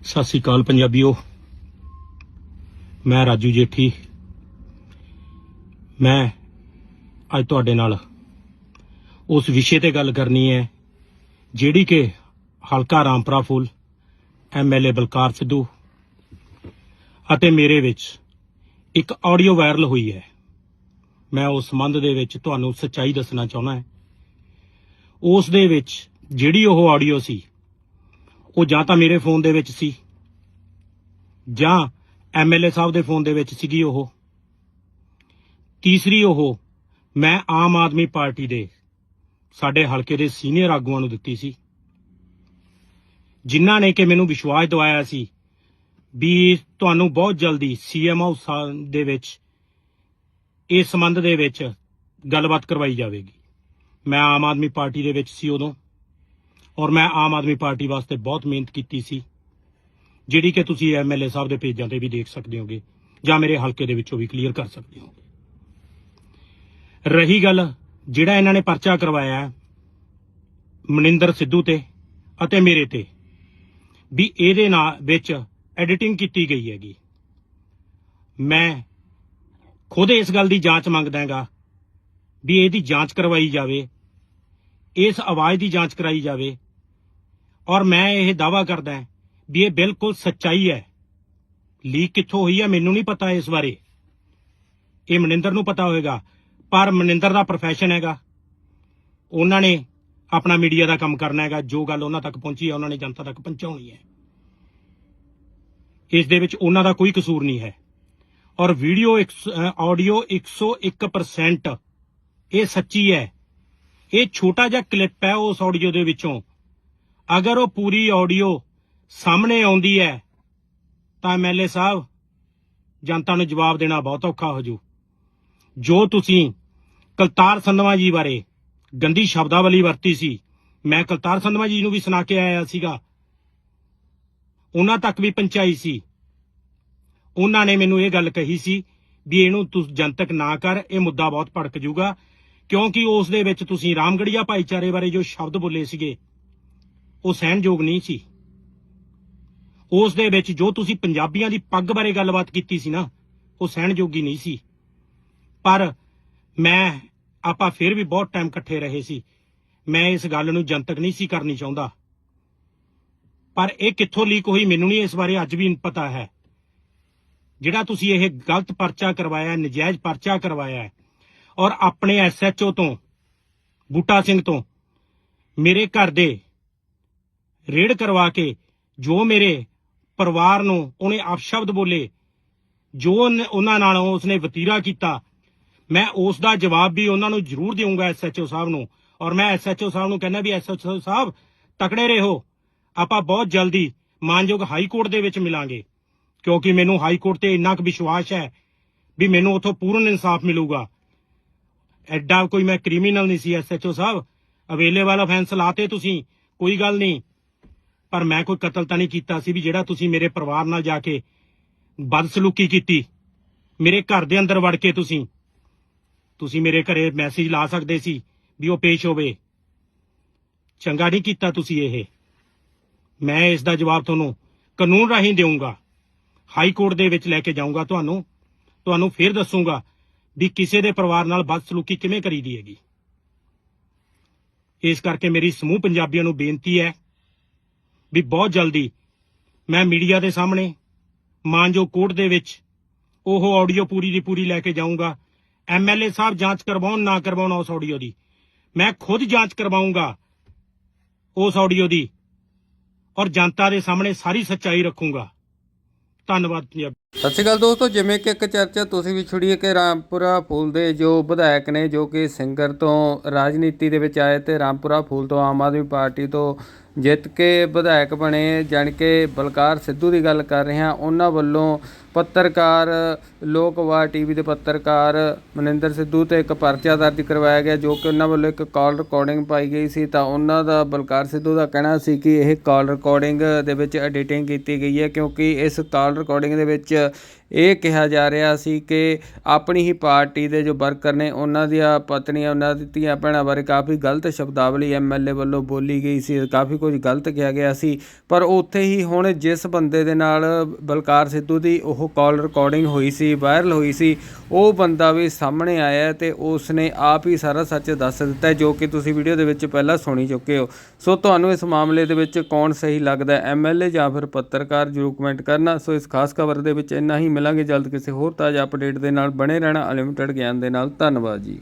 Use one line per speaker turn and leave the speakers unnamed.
ਸਤਿ ਸ੍ਰੀ ਅਕਾਲ ਪੰਜਾਬੀਓ। ਮੈਂ ਰਾਜੂ ਜੇਠੀ। ਮੈਂ ਅੱਜ ਤੁਹਾਡੇ ਨਾਲ ਉਸ ਵਿਸ਼ੇ ਤੇ ਗੱਲ ਕਰਨੀ ਹੈ, ਜਿਹੜੀ ਕਿ ਹਲਕਾ ਰਾਮਪੁਰਾ ਫੂਲ ਐਮਐਲਏ ਬਲਕਾਰ ਸਿੱਧੂ ਅਤੇ ਮੇਰੇ ਵਿੱਚ ਇੱਕ ਆਡੀਓ ਵਾਇਰਲ ਹੋਈ ਹੈ। ਮੈਂ ਉਸ ਸੰਬੰਧ ਦੇ ਵਿੱਚ ਤੁਹਾਨੂੰ ਸੱਚਾਈ ਦੱਸਣਾ ਚਾਹੁੰਦਾ ਹਾਂ। ਉਸ ਦੇ ਵਿੱਚ ਜਿਹੜੀ ਉਹ ਆਡੀਓ ਸੀ ਉਹ ਜਾਂ ਤਾਂ ਮੇਰੇ ਫੋਨ ਦੇ ਵਿੱਚ ਸੀ, ਜਾਂ ਐਮਐਲਏ ਸਾਹਿਬ ਦੇ ਫੋਨ ਦੇ ਵਿੱਚ ਸੀਗੀ ਉਹ। ਤੀਸਰੀ ਉਹ, ਮੈਂ ਆਮ ਆਦਮੀ ਪਾਰਟੀ ਦੇ ਸਾਡੇ ਹਲਕੇ ਦੇ ਸੀਨੀਅਰ ਆਗੂਆਂ ਨੂੰ ਦਿੱਤੀ ਸੀ, ਜਿਨ੍ਹਾਂ ਨੇ ਕਿ ਮੈਨੂੰ ਵਿਸ਼ਵਾਸ ਦਿਵਾਇਆ ਸੀ ਵੀ ਤੁਹਾਨੂੰ ਬਹੁਤ ਜਲਦੀ ਸੀਐਮ ਹਾਊਸ ਦੇ ਵਿੱਚ, ਇਸ ਸੰਬੰਧ ਦੇ ਵਿੱਚ ਗੱਲਬਾਤ ਕਰਵਾਈ ਜਾਵੇਗੀ। ਮੈਂ ਆਮ ਆਦਮੀ ਪਾਰਟੀ ਦੇ ਵਿੱਚ ਸੀ ਉਦੋਂ। ਔਰ ਮੈਂ ਆਮ ਆਦਮੀ ਪਾਰਟੀ ਵਾਸਤੇ ਬਹੁਤ ਮਿਹਨਤ ਕੀਤੀ ਸੀ, ਜਿਹੜੀ ਕਿ ਤੁਸੀਂ ਐਮਐਲਏ ਸਾਹਿਬ ਦੇ ਪੇਜਾਂ ਤੇ ਵੀ ਦੇਖ ਸਕਦੇ ਹੋਗੇ, ਜਾਂ ਮੇਰੇ ਹਲਕੇ ਦੇ ਵਿੱਚੋਂ ਵੀ ਕਲੀਅਰ ਕਰ ਸਕਦੇ ਹੋਗੇ। ਰਹੀ ਗੱਲ ਜਿਹੜਾ ਇਹਨਾਂ ਨੇ ਪਰਚਾ ਕਰਵਾਇਆ ਮਨਿੰਦਰ ਸਿੱਧੂ ਤੇ ਅਤੇ ਮੇਰੇ ਤੇ, ਵੀ ਇਹਦੇ ਨਾਲ ਵਿੱਚ ਐਡੀਟਿੰਗ ਕੀਤੀ ਗਈ ਹੈਗੀ। ਮੈਂ ਖੁਦ ਇਸ ਗੱਲ ਦੀ ਜਾਂਚ ਮੰਗਦਾ ਹਾਂਗਾ ਵੀ ਇਹਦੀ ਜਾਂਚ ਕਰਵਾਈ ਜਾਵੇ, ਇਸ ਆਵਾਜ਼ ਦੀ ਜਾਂਚ ਕਰਾਈ ਜਾਵੇ ਔਰ ਮੈਂ ਇਹ ਦਾਵਾ ਕਰਦਾ ਹਾਂ ਵੀ ਇਹ ਬਿਲਕੁਲ ਸੱਚਾਈ ਹੈ। ਲੀਕ ਕਿੱਥੋਂ ਹੋਈ ਹੈ ਮੈਨੂੰ ਨਹੀਂ ਪਤਾ ਇਸ ਬਾਰੇ। ਇਹ ਮਨਿੰਦਰ ਨੂੰ ਪਤਾ ਹੋਵੇਗਾ ਪਰ ਮਨਿੰਦਰ ਦਾ profession ਹੈਗਾ। ਉਹਨਾਂ ਨੇ ਆਪਣਾ ਮੀਡੀਆ ਦਾ ਕੰਮ ਕਰਨਾ ਹੈਗਾ, ਜੋ ਗੱਲ ਉਹਨਾਂ ਤੱਕ ਪਹੁੰਚੀ ਹੈ, ਉਹਨਾਂ ਨੇ ਜਨਤਾ ਤੱਕ ਪਹੁੰਚਾਉਣੀ ਹੈ। ਇਸ ਦੇ ਵਿੱਚ ਉਹਨਾਂ ਦਾ ਕੋਈ ਕਸੂਰ ਨਹੀਂ ਹੈ। ਔਰ ਵੀਡੀਓ ਆਡੀਓ 101% ਇਹ ਸੱਚੀ ਹੈ। ਇਹ ਛੋਟਾ ਜਿਹਾ ਕਲਿੱਪ ਹੈ ਉਸ ਆਡੀਓ ਦੇ ਵਿੱਚੋਂ। ਅਗਰ ਉਹ ਪੂਰੀ ਆਡੀਓ ਸਾਹਮਣੇ ਆਉਂਦੀ ਹੈ, ਤਾਂ ਐਮਐਲਏ ਸਾਹਿਬ, ਜਨਤਾ ਨੂੰ ਜਵਾਬ ਦੇਣਾ ਬਹੁਤ ਔਖਾ ਹੋ ਜੂ। ਜੋ ਤੁਸੀਂ ਕਲਤਾਰ ਸੰਧਵਾ ਜੀ ਬਾਰੇ ਗੰਦੀ ਸ਼ਬਦਾਵਲੀ ਵਰਤੀ ਸੀ, ਮੈਂ ਕਲਤਾਰ ਸੰਧਵਾ ਜੀ ਨੂੰ ਵੀ ਸੁਣਾ ਕੇ ਆਇਆ ਸੀਗਾ। ਉਹਨਾਂ ਤੱਕ ਵੀ ਪਹੁੰਚਾਈ ਸੀ। ਉਹਨਾਂ ਨੇ ਮੈਨੂੰ ਇਹ ਗੱਲ ਕਹੀ ਸੀ ਵੀ ਇਹਨੂੰ ਤੂੰ ਜਨਤਕ ਨਾ ਕਰ, ਇਹ ਮੁੱਦਾ ਬਹੁਤ ਭੜਕ ਜਾਊਗਾ ਕਿਉਂਕਿ ਉਸ ਦੇ ਵਿੱਚ ਤੁਸੀਂ ਰਾਮਗੜੀਆ ਭਾਈਚਾਰੇ ਬਾਰੇ ਜੋ ਸ਼ਬਦ ਬੋਲੇ ਸੀਗੇ ਉਹ ਸਹਿਣਯੋਗ ਨਹੀਂ ਸੀ। ਉਸ ਦੇ ਵਿੱਚ ਜੋ ਤੁਸੀਂ ਪੰਜਾਬੀਆਂ ਦੀ ਪੱਗ ਬਾਰੇ ਗੱਲਬਾਤ ਕੀਤੀ ਸੀ ਨਾ, ਉਹ ਸਹਿਣਯੋਗੀ ਨਹੀਂ ਸੀ। ਪਰ ਮੈਂ, ਆਪਾਂ ਫਿਰ ਵੀ ਬਹੁਤ ਟਾਈਮ ਇਕੱਠੇ ਰਹੇ ਸੀ। ਮੈਂ ਇਸ ਗੱਲ ਨੂੰ ਜਨਤਕ ਨਹੀਂ ਸੀ ਕਰਨੀ ਚਾਹੁੰਦਾ। ਪਰ ਇਹ ਕਿੱਥੋਂ ਲੀਕ ਹੋਈ ਮੈਨੂੰ ਨਹੀਂ ਇਸ ਬਾਰੇ ਅੱਜ ਵੀ ਪਤਾ ਹੈ। ਜਿਹੜਾ ਤੁਸੀਂ ਇਹ ਗਲਤ ਪਰਚਾ ਕਰਵਾਇਆ, ਨਜਾਇਜ਼ ਪਰਚਾ ਕਰਵਾਇਆ ਔਰ ਆਪਣੇ ਐਸਐਚਓ ਤੋਂ, ਬੂਟਾ ਸਿੰਘ ਤੋਂ, ਮੇਰੇ ਘਰ ਦੇ ਰੇਡ ਕਰਵਾ ਕੇ ਜੋ ਮੇਰੇ ਪਰਿਵਾਰ ਨੂੰ ਉਹਨੇ ਅਪਸ਼ਬਦ ਬੋਲੇ, ਜੋ ਉਹਨਾਂ ਨਾਲ ਉਸਨੇ ਵਤੀਰਾ ਕੀਤਾ, ਮੈਂ ਉਸ ਦਾ ਜਵਾਬ ਵੀ ਉਹਨਾਂ ਨੂੰ ਜ਼ਰੂਰ ਦੇਵਾਂਗਾ ਐਸਐਚਓ ਸਾਹਿਬ ਨੂੰ। ਔਰ ਮੈਂ ਐਸਐਚਓ ਸਾਹਿਬ ਨੂੰ ਕਹਿੰਦਾ ਵੀ ਐਸਐਚਓ ਸਾਹਿਬ, ਤਕੜੇ ਰਹੋ। ਆਪਾਂ ਬਹੁਤ ਜਲਦੀ ਮਾਨਯੋਗ ਹਾਈ ਕੋਰਟ ਦੇ ਵਿੱਚ ਮਿਲਾਂਗੇ, ਕਿਉਂਕਿ ਮੈਨੂੰ ਹਾਈ ਕੋਰਟ ਤੇ ਇੰਨਾ ਕੁ ਵਿਸ਼ਵਾਸ ਹੈ ਵੀ ਮੈਨੂੰ ਉਥੋਂ ਪੂਰਨ ਇਨਸਾਫ ਮਿਲੂਗਾ। ਐਡਾ ਕੋਈ ਮੈਂ ਕ੍ਰਿਮੀਨਲ ਨਹੀਂ ਸੀ ਐਸਐਚਓ ਸਾਹਿਬ। ਅਵੇਲੇਬਲ ਅਫੈਂਸ ਲਾਤੇ ਤੁਸੀਂ, ਕੋਈ ਗੱਲ ਨਹੀਂ। ਪਰ ਮੈਂ ਕੋਈ ਕਤਲ ਤਾਂ ਨਹੀਂ ਕੀਤਾ ਸੀ ਵੀ ਜਿਹੜਾ ਤੁਸੀਂ ਮੇਰੇ ਪਰਿਵਾਰ ਨਾਲ ਜਾ ਕੇ ਬਦਸਲੂਕੀ ਕੀਤੀ। ਮੇਰੇ ਘਰ ਦੇ ਅੰਦਰ ਵੜ ਕੇ ਤੁਸੀਂ। ਤੁਸੀਂ ਮੇਰੇ ਘਰੇ ਮੈਸੇਜ ਲਾ ਸਕਦੇ ਸੀ ਵੀ ਉਹ ਪੇਸ਼ ਹੋਵੇ। ਚੰਗਾ ਨਹੀਂ ਕੀਤਾ ਤੁਸੀਂ ਇਹ। ਮੈਂ ਇਸ ਦਾ ਜਵਾਬ ਤੁਹਾਨੂੰ ਕਾਨੂੰਨ ਰਾਹੀਂ ਦੇਵਾਂਗਾ ਹਾਈ ਕੋਰਟ ਦੇ ਵਿੱਚ ਲੈ ਕੇ ਜਾਊਂਗਾ ਤੁਹਾਨੂੰ। ਤੁਹਾਨੂੰ ਫਿਰ ਦੱਸੂਗਾ ਵੀ ਕਿਸੇ ਦੇ ਪਰਿਵਾਰ ਨਾਲ ਬਦਸਲੂਕੀ ਕਿਵੇਂ ਕਰੀ ਦੀ ਹੈਗੀ। ਇਸ ਕਰਕੇ ਮੇਰੀ ਸਮੂਹ ਪੰਜਾਬੀਆਂ ਨੂੰ ਬੇਨਤੀ ਹੈ ਵੀ ਬਹੁਤ ਜਲਦੀ ਮੈਂ ਮੀਡੀਆ ਦੇ ਸਾਹਮਣੇ ਮਾਨਜੋ ਕੋਰਟ ਦੇ ਵਿੱਚ ਉਹ ਆਡੀਓ ਪੂਰੀ ਦੀ ਪੂਰੀ ਲੈ ਕੇ ਜਾਊਂਗਾ। ਐਮਐਲਏ ਸਾਹਿਬ ਜਾਂਚ ਕਰਵਾਉਣ, ਨਾ ਕਰਵਾਉਣ ਉਸ ਆਡੀਓ ਦੀ। ਮੈਂ ਖੁਦ ਜਾਂਚ ਕਰਵਾਊਂਗਾ ਉਸ ਆਡੀਓ ਦੀ ਔਰ ਜਨਤਾ ਦੇ ਸਾਹਮਣੇ ਸਾਰੀ ਸੱਚਾਈ ਰੱਖੂੰਗਾ। ਧੰਨਵਾਦ ਪੰਜਾਬ।
ਸਤਿ ਸ਼੍ਰੀ ਅਕਾਲ ਦੋਸਤੋ, ਜਿਵੇਂ ਕਿ ਇੱਕ ਚਰਚਾ ਤੁਸੀਂ ਵੀ ਛੁੜੀ ਹੈ ਕਿ ਰਾਮਪੁਰਾ ਫੂਲ ਦੇ ਜੋ ਵਿਧਾਇਕ ਨੇ ਜੋ ਕਿ ਸਿੰਗਰ ਤੋਂ ਰਾਜਨੀਤੀ ਦੇ ਵਿੱਚ ਆਏ ਤੇ ਰਾਮਪੁਰਾ ਫੂਲ ਤੋਂ ਆਮ ਆਦਮੀ ਪਾਰਟੀ ਤੋਂ ਜਿੱਤ ਕੇ ਵਿਧਾਇਕ ਬਣੇ, ਜਾਣੀ ਕਿ ਬਲਕਾਰ ਸਿੱਧੂ ਦੀ ਗੱਲ ਕਰ ਰਹੇ ਹਾਂ, ਉਹਨਾਂ ਵੱਲੋਂ ਪੱਤਰਕਾਰ ਲੋਕਵਾਰ ਟੀਵੀ ਦੇ ਪੱਤਰਕਾਰ ਮਨਿੰਦਰ ਸਿੱਧੂ ਤੇ ਇੱਕ ਪਰਚਾ ਦਰਜ ਕਰਵਾਇਆ ਗਿਆ, ਜੋ ਕਿ ਉਹਨਾਂ ਵੱਲੋਂ ਇੱਕ ਕਾਲ ਰਿਕਾਰਡਿੰਗ ਪਾਈ ਗਈ ਸੀ। ਤਾਂ ਉਹਨਾਂ ਦਾ, ਬਲਕਾਰ ਸਿੱਧੂ ਦਾ ਕਹਿਣਾ ਸੀ ਕਿ ਇਹ ਕਾਲ ਰਿਕਾਰਡਿੰਗ ਦੇ ਵਿੱਚ ਐਡੀਟਿੰਗ ਕੀਤੀ ਗਈ ਹੈ, ਕਿਉਂਕਿ ਇਸ ਕਾਲ ਰਿਕਾਰਡਿੰਗ ਦੇ ਵਿੱਚ ਇਹ ਕਿਹਾ ਜਾ ਰਿਹਾ ਸੀ ਕਿ ਆਪਣੀ ਹੀ ਪਾਰਟੀ ਦੇ ਜੋ ਵਰਕਰ ਨੇ, ਉਹਨਾਂ ਦੀਆਂ ਪਤਨੀਆਂ, ਉਹਨਾਂ ਦੀ ਧੀਆਂ ਭੈਣਾਂ ਬਾਰੇ ਕਾਫੀ ਗਲਤ ਸ਼ਬਦਾਵਲੀ ਐਮਐਲਏ ਵੱਲੋਂ ਬੋਲੀ ਗਈ ਸੀ, ਕਾਫੀ ਕੁਝ ਗਲਤ ਕਿਹਾ ਗਿਆ ਸੀ, ਪਰ ਉੱਥੇ ਹੀ ਹੁਣ ਜਿਸ ਬੰਦੇ ਦੇ ਨਾਲ ਬਲਕਾਰ ਸਿੱਧੂ ਦੀ ਉਹ ਕਾਲ ਰਿਕਾਰਡਿੰਗ ਹੋਈ ਸੀ ਵਾਇਰਲ ਹੋਈ ਸੀ, ਉਹ ਬੰਦਾ ਵੀ ਸਾਹਮਣੇ ਆਇਆ ਹੈ ਤੇ ਉਸ ਨੇ ਆਪ ਹੀ ਸਾਰਾ ਸੱਚ ਦੱਸ ਦਿੱਤਾ ਜੋ ਕਿ ਤੁਸੀਂ ਵੀਡੀਓ ਦੇ ਵਿੱਚ ਪਹਿਲਾਂ ਸੁਣੀ ਚੁੱਕੇ ਹੋ। ਸੋ ਤੁਹਾਨੂੰ ਇਸ ਮਾਮਲੇ ਦੇ ਵਿੱਚ ਕੌਣ ਸਹੀ ਲੱਗਦਾ ਹੈ ਐਮਐਲਏ ਜਾਂ ਫਿਰ ਪੱਤਰਕਾਰ, ਜਰੂਰ ਕਮੈਂਟ ਕਰਨਾ। ਸੋ ਇਸ ਖਾਸ ਖਬਰ ਦੇ ਵਿੱਚ ਇੰਨਾ ਹੀ, ਮਿਲਾਂਗੇ ਜਲਦ ਕਿਸੇ ਹੋਰ ਤਾਜ਼ਾ ਅਪਡੇਟ ਦੇ ਨਾਲ। ਬਣੇ ਰਹਿਣਾ ਅਨਲਿਮਿਟਿਡ ਗਿਆਨ ਦੇ ਨਾਲ। ਧੰਨਵਾਦ ਜੀ।